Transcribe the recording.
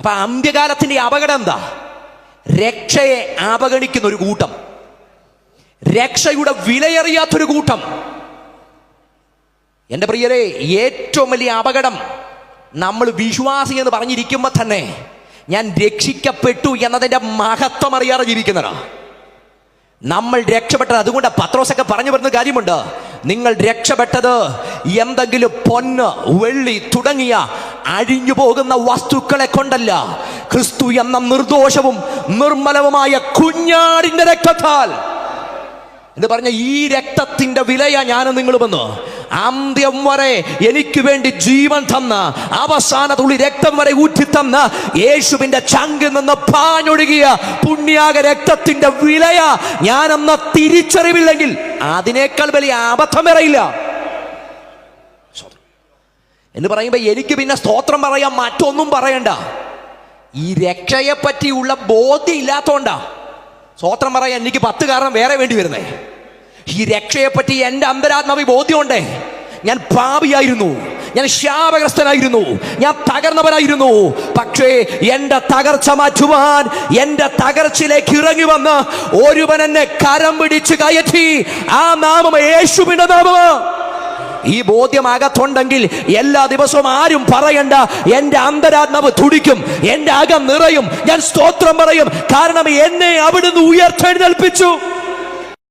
അപ്പൊ അന്ത്യകാലത്തിന്റെ അപകടം എന്താ? രക്ഷയെ അവഗണിക്കുന്ന ഒരു കൂട്ടം. രക്ഷയുടെ വിലയറിയാത്തൊരു കൂട്ടം. എന്റെ പ്രിയരെ ഏറ്റവും വലിയ അപകടം നമ്മൾ വിശ്വാസി എന്ന് പറഞ്ഞിരിക്കുമ്പോൾ തന്നെ ഞാൻ രക്ഷിക്കപ്പെട്ടു എന്നതിന്റെ മഹത്വം അറിയാതെ ജീവിക്കുന്നതാ. നമ്മൾ രക്ഷപ്പെട്ടത് അതുകൊണ്ട് പത്രോസൊക്കെ പറഞ്ഞു വരുന്ന കാര്യമുണ്ട്. നിങ്ങൾ രക്ഷപ്പെട്ടത് എന്തെങ്കിലും പൊന്ന് വെള്ളി തുടങ്ങിയ അഴിഞ്ഞു പോകുന്ന വസ്തുക്കളെ കൊണ്ടല്ല. ക്രിസ്തു എന്ന നിർദോഷവും നിർമ്മലവുമായ കുഞ്ഞാടിന്റെ രക്തത്താൽ. എന്ന് പറഞ്ഞ ഈ രക്തത്തിന്റെ വിലയാ ഞാൻ നിങ്ങളുമെന്ന് അന്ത്യം വരെ എനിക്ക് വേണ്ടി ജീവൻ തന്ന അവസാന തുള്ളി രക്തം വരെ ഊറ്റി തന്ന യേശുവിന്റെ ചങ്കിൽ നിന്ന് പാഞ്ഞൊഴുകിയ പുണ്യാക രക്തത്തിന്റെ വിലയ ഞാനെന്ന തിരിച്ചറിവില്ലെങ്കിൽ അതിനേക്കാൾ വലിയ അബദ്ധം എന്ന് പറയുമ്പോൾ എനിക്ക് പിന്നെ സ്തോത്രം പറയാൻ മറ്റൊന്നും പറയണ്ട. ഈ രക്ഷയെ പറ്റിയുള്ള ബോധ്യം ഇല്ലാത്തോണ്ടാ. സ്തോത്രം പറയാൻ എനിക്ക് പത്ത് കാരണം വേറെ വേണ്ടി വരുന്നേ. ഈ രക്ഷയെപ്പറ്റി എന്റെ അന്തരാത്മാവി ബോധ്യമുണ്ടേ. ഞാൻ പാപിയായിരുന്നു. ഞാൻ ശാപഗ്രസ്തനായിരുന്നു. ഞാൻ തകർന്നവനായിരുന്നു. പക്ഷേ എന്റെ തകർച്ച മാറ്റുവാൻ എന്റെ തകർച്ചയിലേക്ക് ഇറങ്ങി വന്ന് ഒരുവൻ എന്നെ കരം പിടിച്ച് കയറ്റി ആ നാമം യേശുവിന്റെ നാമമാ. ഈ ബോധ്യം അകത്തുണ്ടെങ്കിൽ എല്ലാ ദിവസവും ആരും പറയണ്ട എന്റെ അന്തരാത്മാവ് തുടിക്കും എന്റെ അകം നിറയും ഞാൻ സ്തോത്രം പറയും. കാരണം എന്നെ അവിടുന്ന് ഉയർത്തെഴുന്നേൽപ്പിച്ചു.